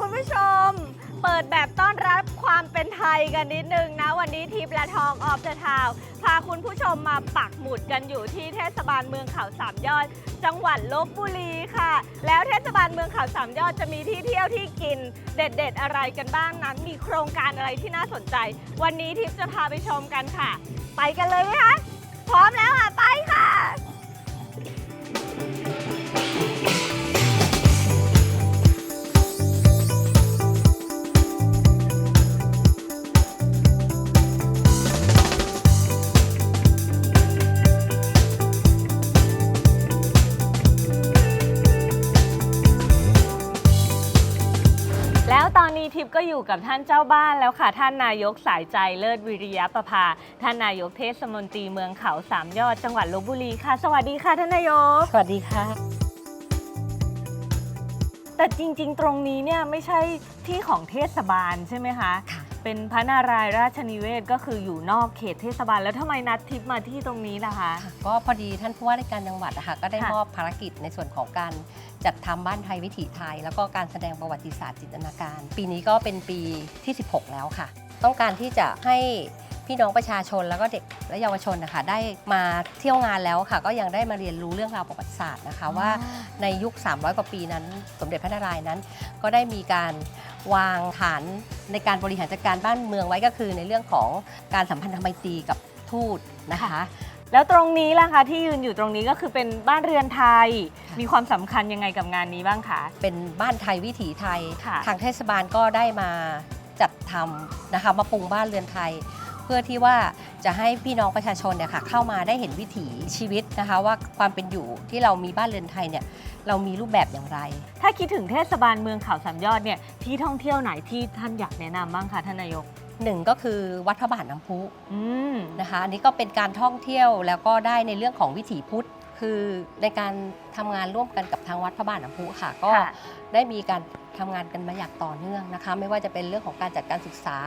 คุณผู้ชม เปิดแบบต้อนรับความเป็นไทยกันนิดนึงนะ วันนี้ทีมและทองออฟเดอะทาวพาคุณผู้ชมมาปักหมุดกันอยู่ที่เทศบาลเมืองเขาสามยอด จังหวัดลบบุรีค่ะ แล้วเทศบาลเมืองเขาสามยอดจะมีที่เที่ยวที่กินเด็ด ๆ อะไรกันบ้างนั้นมีโครงการอะไรที่น่าสนใจ วันนี้ทิพย์จะพาไปชมกันค่ะ ไปกันเลยไหมคะพร้อมแล้วค่ะไปค่ะ อนนี้ทิพย์ก็อยู่กับท่านเจ้าบ้านแล้วค่ะ ท่านนายกสายใจเลิศวิริยประภา ท่านนายกเทศมนตรีเมืองเขาสามยอดจังหวัดลบบุรีค่ะ สวัสดีค่ะท่านนายก สวัสดีค่ะ แต่จริงๆ ตรงนี้เนี่ยไม่ใช่ที่ของเทศบาลใช่ไหมคะ ค่ะ เป็นพระนารายณ์ราชนิเวศก็คืออยู่นอกเขตเทศบาล แล้วทำไมนัดทิพย์มาที่ตรงนี้ล่ะคะ ก็พอดีท่านผู้ว่าราชการจังหวัดนะคะก็ได้ค่ะ มอบภารกิจในส่วนของการจัดทำบ้านไทยวิถีไทย แล้วก็การแสดงประวัติศาสตร์จินตนาการ ปีนี้ก็เป็นปีที่ 16 แล้วค่ะ ต้องการที่จะให้ พี่น้องประชาชนแล้วก็เด็กและเยาวชนนะคะได้มาเที่ยวงานแล้วค่ะ ก็ยังได้มาเรียนรู้เรื่องราวประวัติศาสตร์นะคะ ว่าในยุค 300 กว่าปีนั้น สมเด็จพระนารายณ์นั้น ก็ได้มีการวางฐานในการบริหารจัดการบ้านเมืองไว้ก็คือ ในเรื่องของการสัมพันธไมตรีกับทูตนะคะค่ะแล้วตรงนี้ล่ะคะที่ยืนอยู่ตรงนี้ก็คือเป็นบ้านเรือนไทยค่ะมีความสำคัญยังไงกับงานนี้บ้างคะ เป็นบ้านไทยวิถีไทย ค่ะ ทางเทศบาลก็ได้มาจัดทำนะคะมาปรุงบ้านเรือนไทย เพื่อที่ว่าจะให้พี่น้องประชาชนเนี่ยค่ะเข้ามาได้เห็นวิถีชีวิตนะคะว่าความเป็นอยู่ที่เรามีบ้านเรือนไทยเนี่ยเรามีรูปแบบอย่างไร ถ้าคิดถึงเทศบาลเมืองเขาสามยอดเนี่ยที่ท่องเที่ยวไหนที่ท่านอยากแนะนำบ้างคะท่านนายก หนึ่งก็คือวัดพระบาทน้ำพุอืม นะคะอันนี้ก็เป็นการท่องเที่ยวแล้วก็ได้ในเรื่องของวิถีพุทธ คือในการทำงานร่วมกันกับทางวัดพระบาทน้ำพุค่ะก็ค่ะ ได้มีการ ทำงานกันมาอย่างต่อเนื่องนะคะ ไม่ว่าจะเป็นเรื่องของการจัดการศึกษา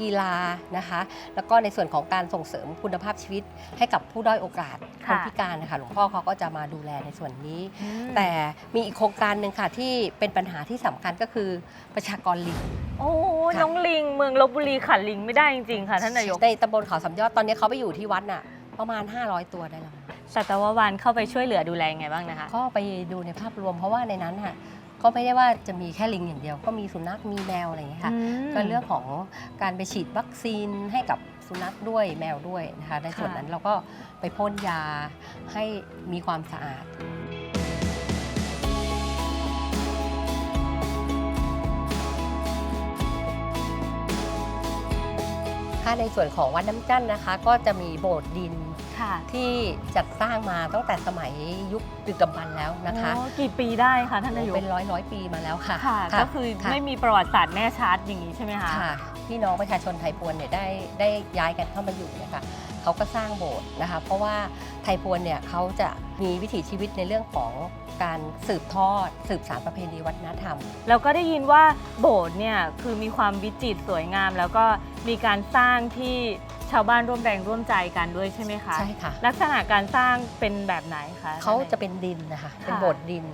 กีฬานะคะ แล้วก็ในส่วนของการส่งเสริมคุณภาพชีวิต ให้กับผู้ด้อยโอกาสคนค่ะพิการนะคะหลวงพ่อเขาก็จะมาดูแลในส่วนนี้อืมแต่มีอีกโครงการหนึ่งค่ะที่เป็นปัญหาที่สำคัญก็คือประชากรลิงโอ้ยค่ะน้องลิง เมืองลบบุรีขัดลิงไม่ได้จริงๆค่ะท่านนายกในตำบลเขาสามยอดตอนนี้เขาไปอยู่ที่วัดน่ะประมาณ 500 ตัวได้แล้วสัตวบาลเข้าไปช่วยเหลือดูแลยังไงบ้างนะคะ ก็ไปดูในภาพรวมเพราะว่าในนั้นค่ะ ก็ไม่ได้ว่าจะมีแค่ลิงอย่างเดียว ก็มีสุนัขมีแมวอะไรอย่างเงี้ยค่ะอืมก็เรื่องของการไปฉีดวัคซีนให้กับสุนัขด้วยแมวด้วยนะคะ ในส่วนค่ะนั้นเราก็ไปพ่นยาให้มีความสะอาด ถ้าในส่วนของวัดน้ำจันนะคะ ก็จะมีโบสถ์ดิน ค่ะที่จัดสร้างมาตั้งแต่สมัยยุคดึกดำบรรพ์แล้วนะคะโอ้กี่ปีได้คะท่านนายกเป็นร้อยร้อยปีมาแล้วค่ะค่ะ ก็คือค่ะไม่มีประวัติศาสตร์แน่ชัดอย่างนี้ใช่ไหมคะค่ะพี่น้องประชาชนไทยพวนเนี่ยได้ได้ย้ายกันเข้ามาอยู่เนี่ยค่ะเขาก็สร้างโบสถ์นะคะ เพราะว่าไทยพวนเนี่ยเขาจะมีวิถีชีวิตในเรื่องของการสืบทอดสืบสานประเพณีวัฒนธรรม แล้วก็ได้ยินว่าโบสถ์เนี่ยคือมีความวิจิตรสวยงาม แล้วก็ มีการสร้างที่ชาวบ้านร่วมแรงร่วมใจกันด้วยใช่ไหมคะใช่ค่ะ ลักษณะการสร้างเป็นแบบไหนคะเขาจะเป็นดินนะคะเป็นโบสถ์ดิน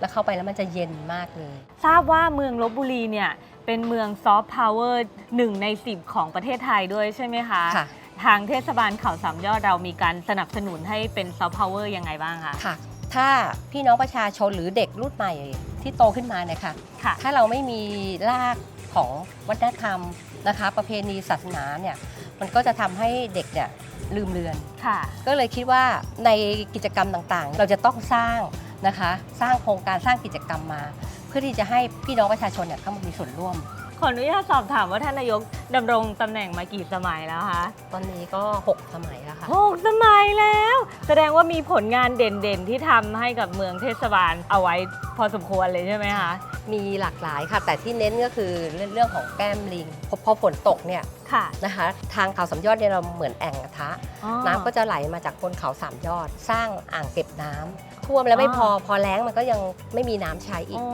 แล้วเข้าไปแล้วมันจะเย็นมากเลย ทราบว่าเมืองลบบุรีเนี่ยเป็นเมืองซอฟต์พาวเวอร์หนึ่งในสิบของประเทศไทยด้วยใช่ไหมคะค่ะทางเทศบาลเขาสามยอดเรามีการสนับสนุนให้เป็นซอฟต์พาวเวอร์ยังไงบ้างคะค่ะ ถ้าพี่น้องประชาชนหรือเด็กรุ่นใหม่ที่โตขึ้นมาเนี่ยค่ะค่ะถ้าเราไม่มีรากของวัฒนธรรม นะคะ ประเพณีศาสนาเนี่ยมันก็จะทำให้เด็กเนี่ยลืมเลือน ค่ะ ก็เลยคิดว่าในกิจกรรมต่างๆ เราจะต้องสร้างนะคะ สร้างโครงการสร้างกิจกรรมมา เพื่อที่จะให้พี่น้องประชาชนเนี่ยเข้ามามีส่วนร่วม ขออนุญาตสอบถามว่าท่านนายกดำรงตำแหน่งมากี่สมัยแล้วคะตอนนี้ก็ 6 สมัยแล้วค่ะ หกสมัยแล้ว แสดงว่ามีผลงานเด่นๆ ที่ทำให้กับเมืองเทศบาลเอาไว้ พอสมควรเลยใช่ไหมคะมีหลากหลายค่ะ แต่ที่เน้นก็คือเรื่องของแก้มลิงพอพอฝนตกเนี่ยค่ะนะคะ ทางเขาสามยอดเนี่ยเราเหมือนแอ่งกระทะอ๋อน้ำก็จะไหลมาจากบนเขาสามยอด สร้างอ่างเก็บน้ำท่วมแล้วไม่พอพอแล้งมันก็ยังไม่มีน้ำใช้อีกโอ้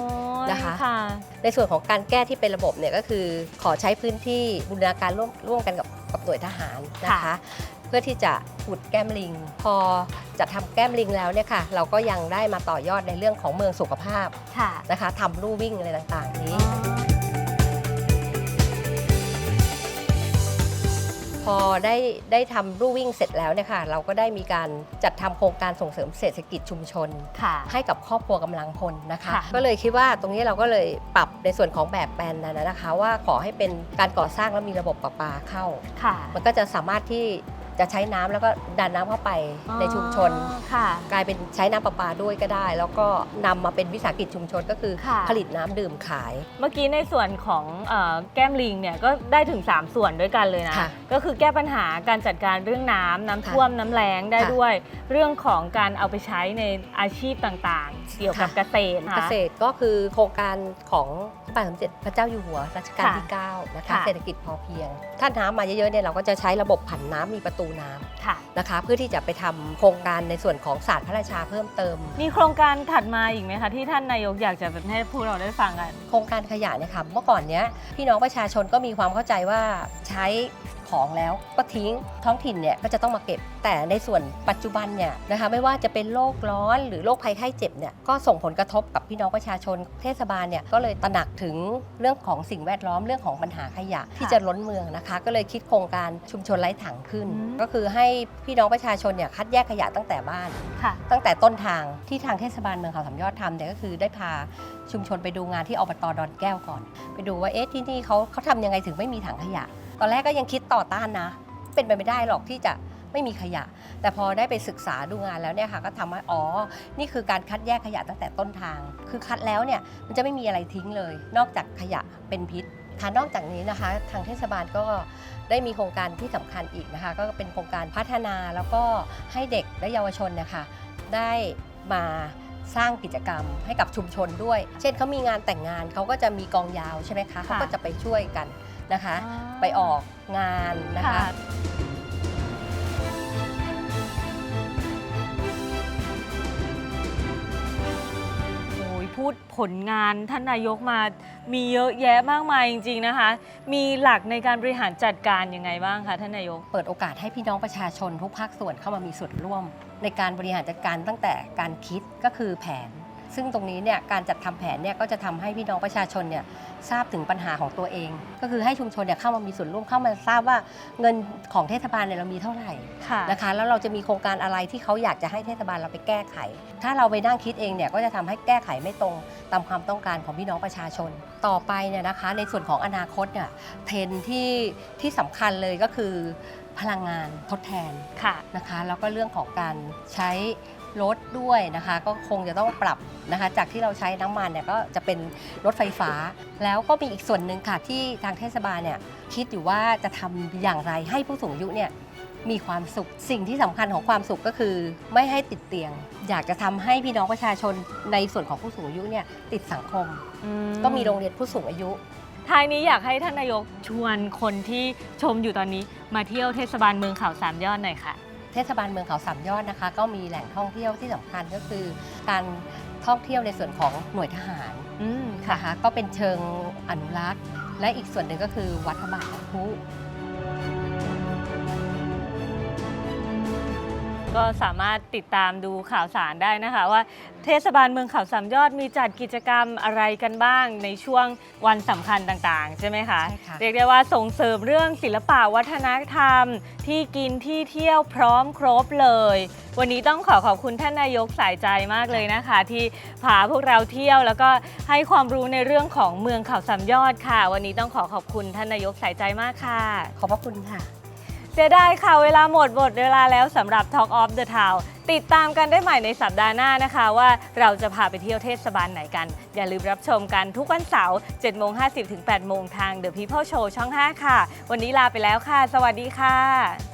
ยนะคะค่ะในส่วนของการแก้ที่เป็นระบบเนี่ยก็คือขอใช้พื้นที่บูรณาการร่วมร่วมกันกับกับหน่วยทหารนะคะค่ะเพื่อที่จะขุดแก้มลิง พอจะทำแก้มลิงแล้วเนี่ยค่ะ เราก็ยังได้มาต่อยอดในเรื่องของเมืองสุขภาพะนะคะทำลู่วิ่งอะไรต่างๆนี้ พอได้ได้ทำลู่วิ่งเสร็จแล้วเนี่ยค่ะ เราก็ได้มีการจัดทำโครงการส่งเสริมเศรษฐกิจชุมชน ให้กับครอบครัวกำลังพลนะคะ ก็เลยคิดว่าตรงนี้เราก็เลยปรับในส่วนของแบบแปลนนนนะคะ ว่าขอให้เป็นการก่อสร้างแล้วมีระบบประปาเข้า มันก็จะสามารถที่ จะใช้น้ำแล้วก็ดันน้ำเข้าไปในชุมชน อ๋อค่ะ กลายเป็นใช้น้ำประปาด้วยก็ได้ แล้วก็นำมาเป็นวิสาหกิจชุมชนก็คือค่ะ ผลิตน้ำดื่มขาย เมื่อกี้ในส่วนของเออแก้มลิงเนี่ยก็ได้ถึง 3 ส่วนด้วยกันเลยนะ ค่ะก็คือแก้ปัญหาการจัดการเรื่องน้ำน้ำค่ะท่วมน้ำแล้งได้ค่ะด้วย เรื่องของการเอาไปใช้ในอาชีพต่างๆ เกี่ยวกับค่ะ เกษตรนะคะเกษตรก็คือโครงการของพระบาทสมเด็จพระเจ้าอยู่หัวรัชกาลค่ะที่9นะคะ ค่ะ เศรษฐกิจพอเพียง ถ้าน้ำมาเยอะๆเนี่ยเราก็จะใช้ระบบผันน้ำมีประตูน้ำค่ะนะคะ เพื่อที่จะไปทำโครงการในส่วนของศาสตร์พระราชาเพิ่มเติม มีโครงการถัดมาอีกไหมคะ ที่ท่านนายกอยากจะแบบให้พวกเราได้ฟังกัน โครงการขยะเนี่ยค่ะเมื่อก่อนเนี้ยพี่น้องประชาชนก็มีความเข้าใจว่าใช้ ของแล้วก็ทิ้งท้องถิ่นเนี่ยก็จะต้องมาเก็บ แต่ในส่วนปัจจุบันเนี่ยนะคะไม่ว่าจะเป็นโรคร้อนหรือโรคภัยไข้เจ็บเนี่ยก็ส่งผลกระทบกับพี่น้องประชาชนเทศบาลเนี่ยก็เลยตระหนักถึงเรื่องของสิ่งแวดล้อมเรื่องของปัญหาขยะที่จะล้นเมืองนะคะ ก็เลยคิดโครงการชุมชนไร้ถังขึ้นอืมก็คือให้พี่น้องประชาชนเนี่ยคัดแยกขยะตั้งแต่บ้านค่ะตั้งแต่ต้นทางที่ทางเทศบาลเมืองเขาสามยอดทำเนี่ยก็คือได้พาชุมชนไปดูงานที่อบตดอนแก้วก่อน ไปดูว่าเอ๊ะที่นี่เขาเขาทำยังไงถึงไม่มีถังขยะ ตอนแรกก็ยังคิดต่อต้านนะ เป็นไปไม่ได้หรอกที่จะไม่มีขยะ แต่พอได้ไปศึกษาดูงานแล้วเนี่ยค่ะก็ทำให้อ๋อ นี่คือการคัดแยกขยะตั้งแต่ต้นทาง คือคัดแล้วเนี่ยมันจะไม่มีอะไรทิ้งเลย นอกจากขยะเป็นพิษค่ะนอกจากนี้นะคะ ทางเทศบาลก็ได้มีโครงการที่สำคัญอีกนะคะ ก็เป็นโครงการพัฒนาแล้วก็ให้เด็กและเยาวชนนะคะได้มาสร้างกิจกรรมให้กับชุมชนด้วย เช่นเขามีงานแต่งงานเขาก็จะมีกองยาวใช่ไหมคะเขาก็จะไปช่วยกัน นะคะ ไปออกงานนะคะ โอ้ยพูดผลงานท่านนายกมามีเยอะแยะมากมายจริง ๆนะคะ มีหลักในการบริหารจัดการยังไงบ้างคะท่านนายก เปิดโอกาสให้พี่น้องประชาชนทุกภาคส่วนเข้ามามีส่วนร่วม ในการบริหารจัดการตั้งแต่การคิดก็คือแผน ซึ่งตรงนี้เนี่ยการจัดทำแผนเนี่ยก็จะทำให้พี่น้องประชาชนเนี่ยทราบถึงปัญหาของตัวเอง ก็คือให้ชุมชนเนี่ยเข้ามามีส่วนร่วมเข้ามาทราบว่าเงินของเทศบาลเนี่ยเรามีเท่าไหร่ค่ะนะคะแล้วเราจะมีโครงการอะไรที่เขาอยากจะให้เทศบาลเราไปแก้ไข ถ้าเราไปนั่งคิดเองเนี่ยก็จะทำให้แก้ไขไม่ตรงตามความต้องการของพี่น้องประชาชน ต่อไปเนี่ยนะคะ ในส่วนของอนาคตเนี่ยเทรนด์ที่ที่สำคัญเลยก็คือพลังงานทดแทนค่ะนะคะแล้วก็เรื่องของการใช้ รถด้วยนะคะ ก็คงจะต้องปรับนะคะ จากที่เราใช้น้ำมันเนี่ยก็จะเป็นรถไฟฟ้า แล้วก็มีอีกส่วนหนึ่งค่ะที่ทางเทศบาลเนี่ยคิดอยู่ว่าจะทำอย่างไรให้ผู้สูงอายุเนี่ยมีความสุขสิ่งที่สำคัญของความสุขก็คือ ไม่ให้ติดเตียง อยากจะทำให้พี่น้องประชาชนในส่วนของผู้สูงอายุเนี่ยติดสังคม ก็มีโรงเรียนผู้สูงอายุท้ายนี้อยากให้ท่านนายกชวนคนที่ชมอยู่ตอนนี้ มาเที่ยวเทศบาลเมืองเขาสามยอดหน่อยค่ะ เทศบาลเมืองเขาสามยอดนะคะ ก็มีแหล่งท่องเที่ยวที่สำคัญก็คือการท่องเที่ยวในส่วนของหน่วยทหารอืมค่ะนะคะก็เป็นเชิงอนุรักษ์ และอีกส่วนหนึ่งก็คือวัดพระบาทน้ำพุ ก็สามารถติดตามดูข่าวสารได้นะคะ ว่าเทศบาลเมืองเขาสามยอดมีจัดกิจกรรมอะไรกันบ้างในช่วงวันสำคัญต่างๆ ใช่ไหมคะใช่ค่ะ เรียกได้ว่าส่งเสริมเรื่องศิลปะวัฒนธรรม ที่กินที่เที่ยวพร้อมครบเลย วันนี้ต้องขอขอบคุณท่านนายกสายใจมากเลยนะคะ ที่พาพวกเราเที่ยว แล้วก็ให้ความรู้ในเรื่องของเมืองเขาสามยอดค่ะ วันนี้ต้องขอขอบคุณท่านนายกสายใจมากค่ะ ขอบพระคุณค่ะ เสียดายค่ะ เวลาหมดหมดเวลาแล้วสำหรับ Talk of the Town ติดตามกันได้ใหม่ในสัปดาห์หน้านะคะ ว่าเราจะพาไปเที่ยวเทศบาลไหนกัน อย่าลืมรับชมกันทุกวันเสาร์7โมง50 ถึง 8 โมงทาง The People Show ช่อง 5 ค่ะ วันนี้ลาไปแล้วค่ะ สวัสดีค่ะ